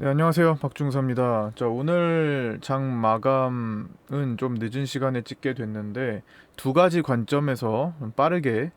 네, 안녕하세요. 박중서입니다. 자, 오늘 장 마감은 좀 늦은 시간에 찍게 됐는데 두 가지 관점에서 좀 빠르게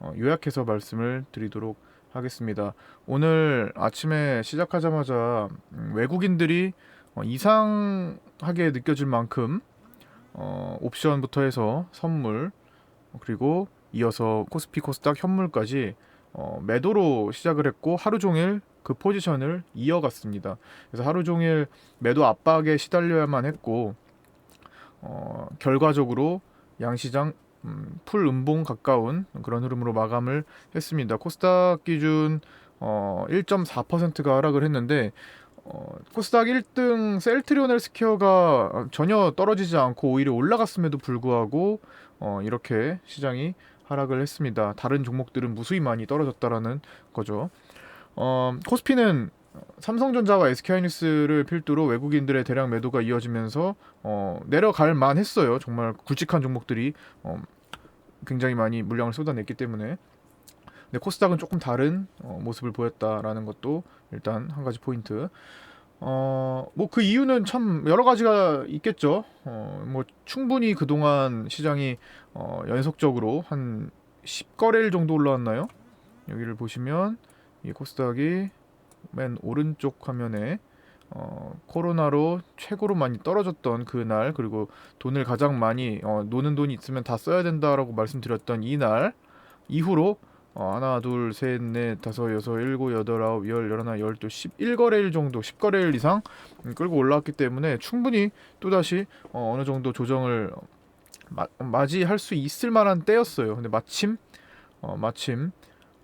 어, 요약해서 말씀을 드리도록 하겠습니다. 오늘 아침에 시작하자마자 음, 외국인들이 어, 이상하게 느껴질 만큼 어, 옵션부터 해서 선물 그리고 이어서 코스피 코스닥 현물까지 어, 매도로 시작을 했고 하루 종일 그 포지션을 이어갔습니다. 그래서 하루 종일 매도 압박에 시달려야만 했고 어, 결과적으로 양시장 음, 풀 음봉 가까운 그런 흐름으로 마감을 했습니다. 코스닥 기준 어, 1.4%가 하락을 했는데 어, 코스닥 1등 셀트리온 헬스케어가 전혀 떨어지지 않고 오히려 올라갔음에도 불구하고 어, 이렇게 시장이 하락을 했습니다. 다른 종목들은 무수히 많이 떨어졌다라는 거죠. 어, 코스피는 삼성전자와 SK하이닉스를 필두로 외국인들의 대량 매도가 이어지면서 어, 내려갈 만했어요. 정말 굵직한 종목들이 어, 굉장히 많이 물량을 쏟아냈기 때문에. 근데 코스닥은 조금 다른 어, 모습을 보였다라는 것도 일단 한 가지 포인트. 어, 뭐 그 이유는 참 여러 가지가 있겠죠. 어, 뭐 충분히 그동안 시장이 어, 연속적으로 한 10거래일 정도 올라왔나요? 여기를 보시면 이 코스닥이 맨 오른쪽 화면에 어, 코로나로 최고로 많이 떨어졌던 그날 그리고 돈을 가장 많이 어, 노는 돈이 있으면 다 써야 된다라고 말씀드렸던 이날 이후로 어, 하나 둘 셋 넷 다섯 여섯 일곱 여덟 아홉 열 열하나 열두 십일 거래일 정도 십 거래일 이상 음, 끌고 올라왔기 때문에 충분히 또 다시 어, 어느 정도 조정을 마, 맞이할 수 있을 만한 때였어요. 근데 마침 어, 마침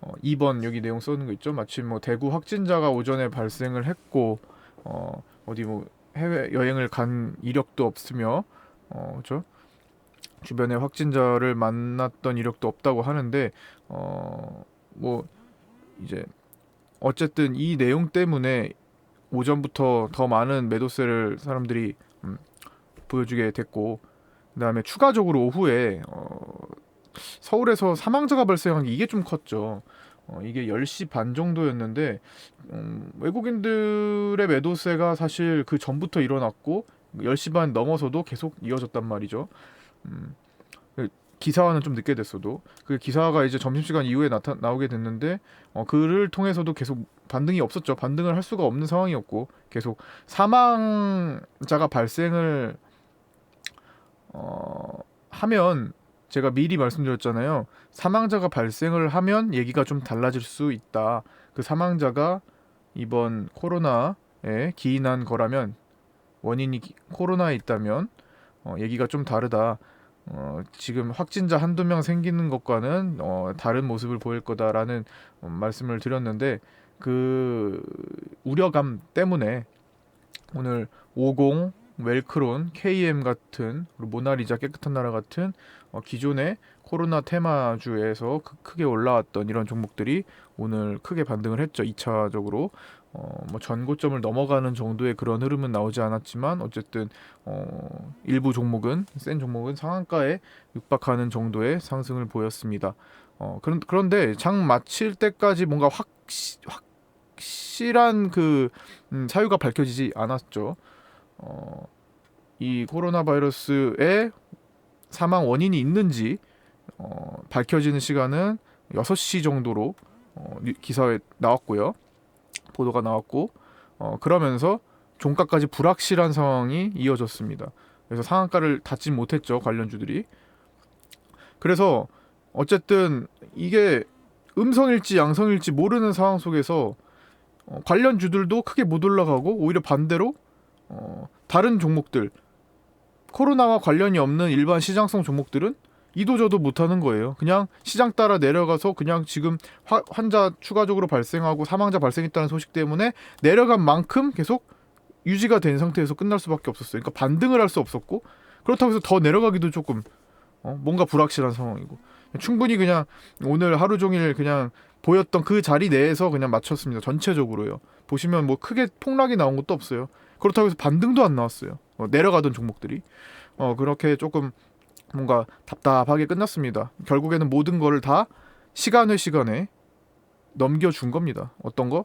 어, 2번 여기 내용 써는 거 있죠. 마침 뭐 대구 확진자가 오전에 발생을 했고 어, 어디 뭐 해외 여행을 간 이력도 없으며 어, 그죠? 주변에 확진자를 만났던 이력도 없다고 하는데 어, 뭐 이제 어쨌든 이 내용 때문에 오전부터 더 많은 매도세를 사람들이 음, 보여주게 됐고 그다음에 추가적으로 오후에 어, 서울에서 사망자가 발생한 게 이게 좀 컸죠. 어, 이게 10시 반 정도였는데 음, 외국인들의 매도세가 사실 그 전부터 일어났고 10시 반 넘어서도 계속 이어졌단 말이죠. 음, 그 기사화는 좀 늦게 됐어도 그 기사가 이제 점심시간 이후에 나타 나오게 됐는데 어, 그를 통해서도 계속 반등이 없었죠. 반등을 할 수가 없는 상황이었고 계속 사망자가 발생을 어, 하면 제가 미리 말씀드렸잖아요. 사망자가 발생을 하면 얘기가 좀 달라질 수 있다. 그 사망자가 이번 코로나에 기인한 거라면 원인이 기- 코로나에 있다면 어, 얘기가 좀 다르다. 어, 지금 확진자 한두 명 생기는 것과는 어, 다른 모습을 보일 거다라는 어, 말씀을 드렸는데 그 우려감 때문에 오늘 50 웰크론, KM 같은 모나리자 깨끗한 나라 같은 어, 기존의 코로나 테마주에서 크, 크게 올라왔던 이런 종목들이 오늘 크게 반등을 했죠. 2차적으로 어, 뭐 전고점을 넘어가는 정도의 그런 흐름은 나오지 않았지만 어쨌든 어, 일부 종목은 센 종목은 상한가에 육박하는 정도의 상승을 보였습니다. 어, 그런, 그런데 장 마칠 때까지 뭔가 확시, 확실한 그 음, 사유가 밝혀지지 않았죠. 어, 이 코로나 바이러스의 사망 원인이 있는지 어, 밝혀지는 시간은 6시 정도로 어, 뉴- 기사에 나왔고요. 보도가 나왔고 어, 그러면서 종가까지 불확실한 상황이 이어졌습니다. 그래서 상한가를 닫지 못했죠 관련주들이. 그래서 어쨌든 이게 음성일지 양성일지 모르는 상황 속에서 어, 관련주들도 크게 못 올라가고 오히려 반대로 어, 다른 종목들 코로나와 관련이 없는 일반 시장성 종목들은 이도저도 못하는 거예요. 그냥 시장 따라 내려가서 그냥 지금 화- 환자 추가적으로 발생하고 사망자 발생했다는 소식 때문에 내려간 만큼 계속 유지가 된 상태에서 끝날 수밖에 없었어요. 그러니까 반등을 할 수 없었고 그렇다고 해서 더 내려가기도 조금 어, 뭔가 불확실한 상황이고 충분히 그냥 오늘 하루 종일 그냥 보였던 그 자리 내에서 그냥 맞췄습니다. 전체적으로요. 보시면 뭐 크게 폭락이 나온 것도 없어요. 그렇다고 해서 반등도 안 나왔어요. 어, 내려가던 종목들이 어, 그렇게 조금 뭔가 답답하게 끝났습니다. 결국에는 모든 거를 다 시간의 시간에 넘겨준 겁니다. 어떤 거?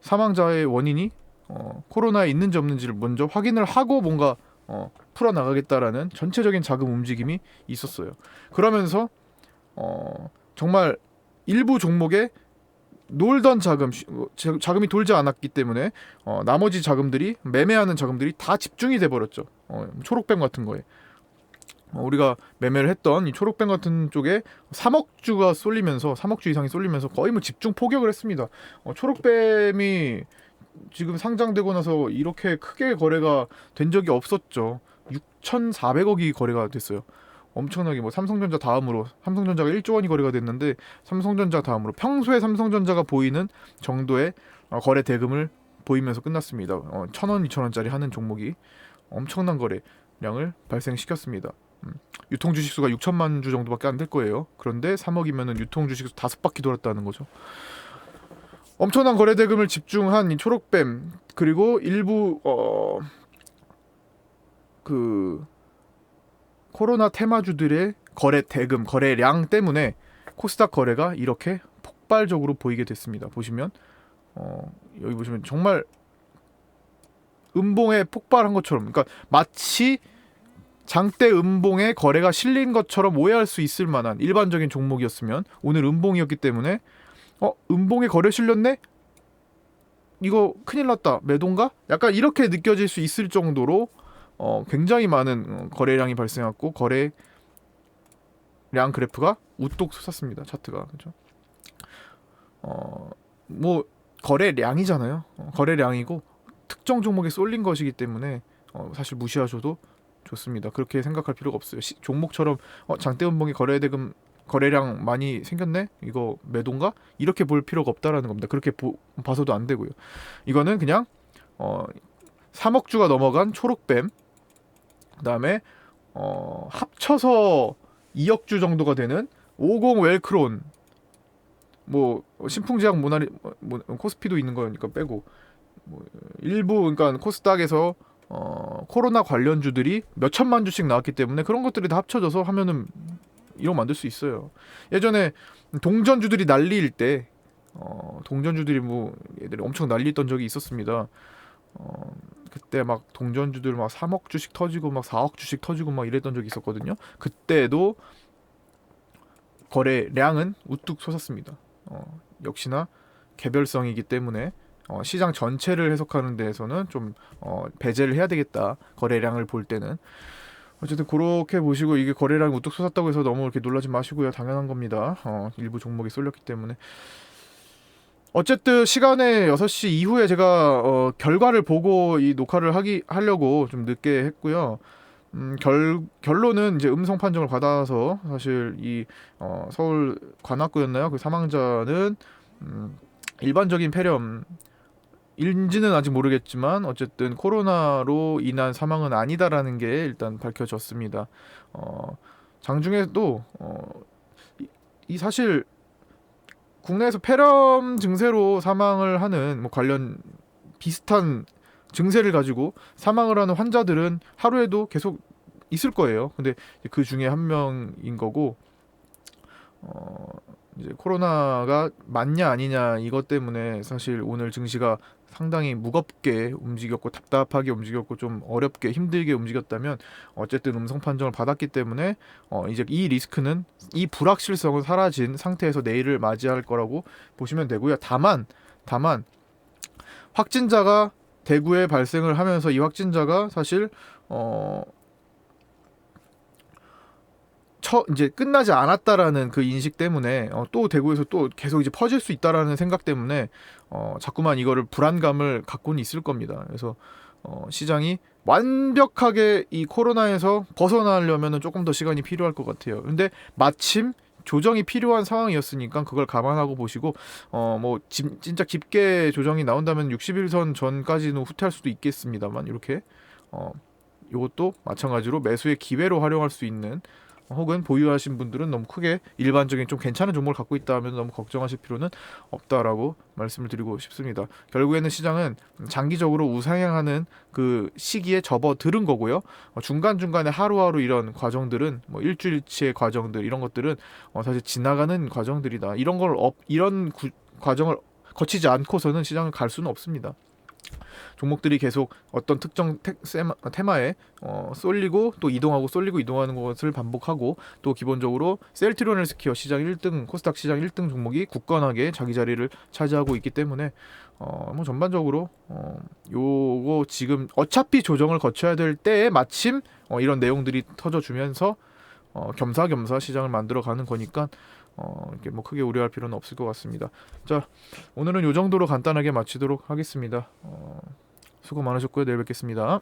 사망자의 원인이 어, 코로나에 있는지 없는지를 먼저 확인을 하고 뭔가 어, 풀어 나가겠다라는 전체적인 자금 움직임이 있었어요. 그러면서 어, 정말 일부 종목에 놀던 자금 자- 자금이 돌지 않았기 때문에 어, 나머지 자금들이 매매하는 자금들이 다 집중이 돼 버렸죠. 어, 초록뱀 같은 거에 어, 우리가 매매를 했던 이 초록뱀 같은 쪽에 3억 주가 쏠리면서 3억 주 이상이 쏠리면서 거의 뭐 집중 포격을 했습니다. 어, 초록뱀이 지금 상장되고 나서 이렇게 크게 거래가 된 적이 없었죠. 6,400억이 거래가 됐어요. 엄청나게 뭐 삼성전자 다음으로 삼성전자가 1조 원이 거래가 됐는데 삼성전자 다음으로 평소에 삼성전자가 보이는 정도의 어, 거래 대금을 보이면서 끝났습니다. 어, 천 원, 이천 원짜리 하는 종목이 엄청난 거래량을 발생시켰습니다. 음, 유통 주식수가 6천만 주 정도밖에 안 될 거예요. 그런데 3억이면은 유통 주식수 다섯 바퀴 돌았다는 거죠. 엄청난 거래 대금을 집중한 이 초록뱀 그리고 일부 어 그 코로나 테마주들의 거래 대금 거래량 때문에 코스닥 거래가 이렇게 폭발적으로 보이게 됐습니다. 보시면 어 여기 보시면 정말 음봉에 폭발한 것처럼 그러니까 마치 장대 음봉에 거래가 실린 것처럼 오해할 수 있을 만한 일반적인 종목이었으면 오늘 음봉이었기 때문에 어 음봉에 거래 실렸네? 이거 큰일 났다. 매도인가? 약간 이렇게 느껴질 수 있을 정도로 어 굉장히 많은 어, 거래량이 발생했고 거래량 그래프가 우뚝 솟았습니다 차트가 그죠 어 뭐 거래량이잖아요 어, 거래량이고 특정 종목에 쏠린 것이기 때문에 어, 사실 무시하셔도 좋습니다. 그렇게 생각할 필요가 없어요. 시, 종목처럼 어, 장대음봉이 거래대금 거래량 많이 생겼네. 이거 매도인가? 이렇게 볼 필요가 없다라는 겁니다. 그렇게 보, 봐서도 안 되고요. 이거는 그냥 어 3억 주가 넘어간 초록뱀 그다음에 어 합쳐서 2억 주 정도가 되는 50 웰크론 뭐 신풍제약 모나리 뭐, 코스피도 있는 거니까 빼고 뭐 일부 그러니까 코스닥에서 어, 코로나 관련주들이 몇 천만 주씩 나왔기 때문에 그런 것들이 다 합쳐져서 하면은 이런 거 만들 수 있어요. 예전에 동전주들이 난리일 때 어, 동전주들이 뭐 얘들이 엄청 난리던 적이 있었습니다. 어, 그때 막 동전주들 막 3억 주씩 터지고 막 4억 주씩 터지고 막 이랬던 적이 있었거든요. 그때도 거래량은 우뚝 솟았습니다. 어, 역시나 개별성이기 때문에 어, 시장 전체를 해석하는 데에서는 좀 어, 배제를 해야 되겠다. 거래량을 볼 때는 어쨌든 그렇게 보시고 이게 거래량이 우뚝 솟았다고 해서 너무 이렇게 놀라지 마시고요. 당연한 겁니다. 어, 일부 종목이 쏠렸기 때문에 어쨌든 시간에 6시 이후에 제가 어, 결과를 보고 이 녹화를 하기 하려고 좀 늦게 했고요. 음, 결 결론은 이제 음성 판정을 받아서 사실 이 어, 서울 관악구였나요? 그 사망자는 음, 일반적인 폐렴 인지는 아직 모르겠지만 어쨌든 코로나로 인한 사망은 아니다라는 게 일단 밝혀졌습니다. 어, 장중에도 어, 이, 이 사실 국내에서 폐렴 증세로 사망을 하는 뭐 관련 비슷한 증세를 가지고 사망을 하는 환자들은 하루에도 계속 있을 거예요. 근데 그 중에 한 명인 거고 어 이제 코로나가 맞냐 아니냐 이것 때문에 사실 오늘 증시가 상당히 무겁게 움직였고 답답하게 움직였고 좀 어렵게 힘들게 움직였다면 어쨌든 음성 판정을 받았기 때문에 어 이제 이 리스크는 이 불확실성은 사라진 상태에서 내일을 맞이할 거라고 보시면 되고요. 다만 다만 확진자가 대구에 발생을 하면서 이 확진자가 사실 어 처 이제 끝나지 않았다라는 그 인식 때문에 어, 또 대구에서 또 계속 이제 퍼질 수 있다라는 생각 때문에 어, 자꾸만 이거를 불안감을 갖고는 있을 겁니다. 그래서 어, 시장이 완벽하게 이 코로나에서 벗어나려면은 조금 더 시간이 필요할 것 같아요. 근데 마침 조정이 필요한 상황이었으니까 그걸 감안하고 보시고 어 뭐 진짜 깊게 조정이 나온다면 60일선 전까지는 후퇴할 수도 있겠습니다만 이렇게 어 이것도 마찬가지로 매수의 기회로 활용할 수 있는 혹은 보유하신 분들은 너무 크게 일반적인 좀 괜찮은 종목을 갖고 있다 하면 너무 걱정하실 필요는 없다라고 말씀을 드리고 싶습니다. 결국에는 시장은 장기적으로 우상향하는 그 시기에 접어들은 거고요. 어, 중간중간에 하루하루 이런 과정들은 뭐 일주일치의 과정들 이런 것들은 어, 사실 지나가는 과정들이다. 이런 걸 업, 이런 구, 과정을 거치지 않고서는 시장을 갈 수는 없습니다. 종목들이 계속 어떤 특정 테, 테마에 어, 쏠리고 또 이동하고 쏠리고 이동하는 것을 반복하고 또 기본적으로 셀트리온 헬스케어 시장 1등 코스닥 시장 1등 종목이 굳건하게 자기 자리를 차지하고 있기 때문에 어, 뭐 전반적으로 어, 요거 지금 어차피 조정을 거쳐야 될 때에 마침 어, 이런 내용들이 터져주면서 어, 겸사겸사 시장을 만들어가는 거니까 어, 이렇게 뭐 크게 우려할 필요는 없을 것 같습니다. 자, 오늘은 요 정도로 간단하게 마치도록 하겠습니다. 어, 수고 많으셨고요. 내일 뵙겠습니다.